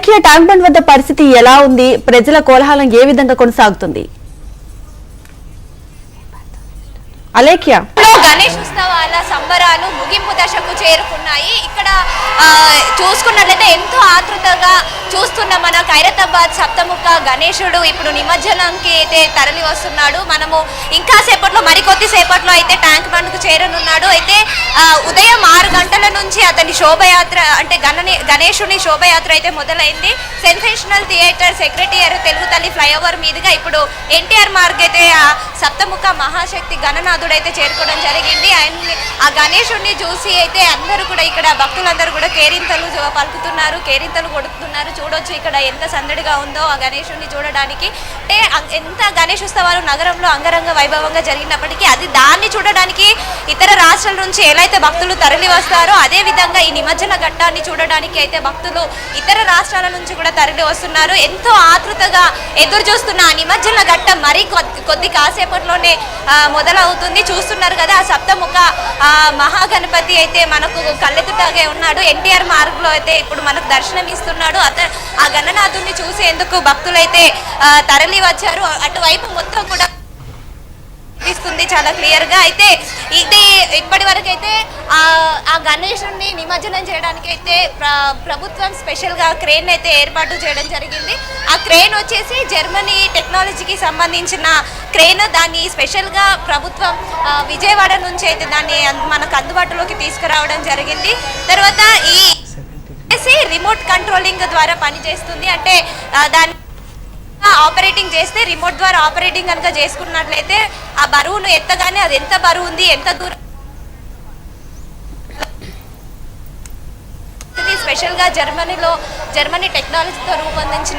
Alekhya tank bund వద్ద పరిస్థితి ఎలా ఉంది? ప్రజల కోలాహలం ఏ విధంగా కొనసాగుతుంది? అలేఖ్య. గణేష్ ఉత్సవాల సంబరాలు ముగింపు దశకు చేరుకున్నాయి. ఇక్కడ చూసుకున్నట్లయితే ఎంతో ఆతృతగా చూస్తున్న మన ఖైరతాబాద్ సప్తముఖ గణేశుడు ఇప్పుడు నిమజ్జనంకి అయితే తరలి వస్తున్నాడు. మనము ఇంకా సేపట్లో మరికొద్ది సేపట్లో అయితే ట్యాంక్ బండ్కు చేరనున్నాడు. అయితే ఉదయం ఆరు గంటల మనకి శోభయాత్ర అంటే గణని గణేశుని శోభయాత్ర అయితే మొదలైంది. సెన్సేషనల్ థియేటర్ సెక్రటరీ తెలుగు తల్లి ఫ్లైఓవర్ మీదుగా ఇప్పుడు ఎన్టీఆర్ మార్గ్ అయితే ఆ సప్తముఖ మహాశక్తి గణనాథుడు అయితే చేరుకోవడం జరిగింది. ఆయన ఆ గణేశుడిని చూసి అయితే అందరూ కూడా ఇక్కడ భక్తులందరూ కూడా కేరింతలు పలుకుతున్నారు కేరింతలు కొడుతున్నారు. చూడొచ్చు ఇక్కడ ఎంత సందడిగా ఉందో ఆ గణేశుడిని చూడడానికి. అంటే ఎంత గణేష్ ఉత్సవాలు నగరంలో అంగరంగ వైభవంగా జరిగినప్పటికీ అది దాన్ని రాష్ట్రాల నుంచి ఎలా అయితే భక్తులు తరలి వస్తారో అదే విధంగా ఈ నిమజ్జన ఘట్టాన్ని చూడడానికి అయితే భక్తులు ఇతర రాష్ట్రాల నుంచి కూడా తరలి వస్తున్నారు. ఎంతో ఆతృతగా ఎదురు చూస్తున్న ఆ నిమజ్జన ఘట్టం మరీ కొద్ది కొద్ది కాసేపట్లోనే మొదలవుతుంది. చూస్తున్నారు కదా ఆ సప్తముఖ మహాగణపతి అయితే మనకు కళ్ళెదుటాగే ఉన్నాడు. ఎన్టీఆర్ మార్గ్లో అయితే ఇప్పుడు మనకు దర్శనం ఇస్తున్నాడు. అత ఆ గణనాథుని చూసేందుకు భక్తులైతే తరలి వచ్చారు. అటువైపు మొత్తం కూడా కనిపిస్తుంది చాలా క్లియర్గా. అయితే ఇది ఇప్పటి వరకు అయితే ఆ గణేశుడిని నిమజ్జనం చేయడానికి అయితే ప్ర- ప్రభుత్వం స్పెషల్గా క్రేన్ అయితే ఏర్పాటు చేయడం జరిగింది. ఆ క్రేన్ వచ్చేసి జర్మనీ టెక్నాలజీకి సంబంధించిన క్రేన్ దాన్ని స్పెషల్గా ప్రభుత్వం విజయవాడ నుంచి అయితే దాన్ని మనకు అందుబాటులోకి తీసుకురావడం జరిగింది. తర్వాత ఈ రిమోట్ కంట్రోలింగ్ ద్వారా పనిచేస్తుంది. అంటే దాని ఆపరేటింగ్ చేస్తే రిమోట్ ద్వారా ఆపరేటింగ్ కనుక చేసుకున్నట్లయితే ఆ బరువును ఎత్తగానే అది ఎంత బరువు ఉంది ఎంత దూరం స్పెషల్గా జర్మనీలో జర్మనీ టెక్నాలజీతో రూపొందించిన